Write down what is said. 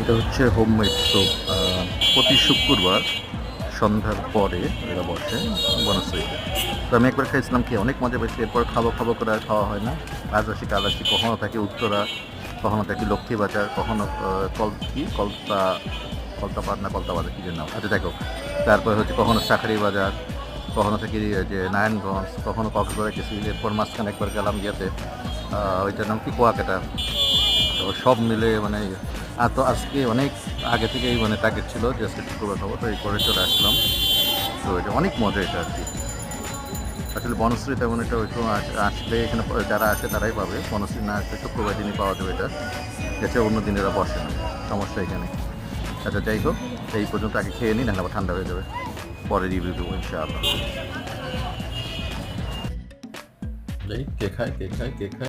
এটা হচ্ছে homemade soup প্রতি শুক্রবার সন্ধ্যার পরে এরা বসে বনশ্রীতে তো আমি একবার খাইছিলাম কি অনেক মজা পেয়েছি। এরপর খাব খাব করে আর খাওয়া হয় না। আজ আসি কাল আসি কখনো থাকি উত্তরা কখনো থাকি লক্ষ্মীবাজার কখনো আহ, কল কি? কলতা কলতাপাড় না কলতাবাজার কি নাম। আচ্ছা দেখো। তারপরে হচ্ছে কখনো চাকরি বাজার কখনো থাকি যে নারায়ণগঞ্জ, কখনো কক্সবাজার গেছি, এরপর মাঝখানে একবার গেলাম ইয়েতে ওইটার নাম কি, কুয়াকাটা। তো সব মিলে মানে আর তো আজকে অনেক আগে থেকেই মানে টার্গেট ছিল যে আজকে শুক্রবার খাব তো এই করে চলে আসলাম। তো এটা অনেক মজা এটা আর কি। আসলে বনশ্রী তেমন এটা ওইটু আসলে এখানে যারা আসে তারাই পাবে। বনশ্রী না আসলে শুক্রবার দিনই পাওয়া যাবে এটা। এছাড়া অন্য দিন এরা বসে না। সমস্যা এখানে। আচ্ছা যাই হোক, এই পর্যন্ত আগে খেয়ে নিই, নাহলে আবার ঠান্ডা হয়ে যাবে। পরে রিভিউ দেবো ইনশাআল্লাহ। কে খায় কে খায় কে খায়?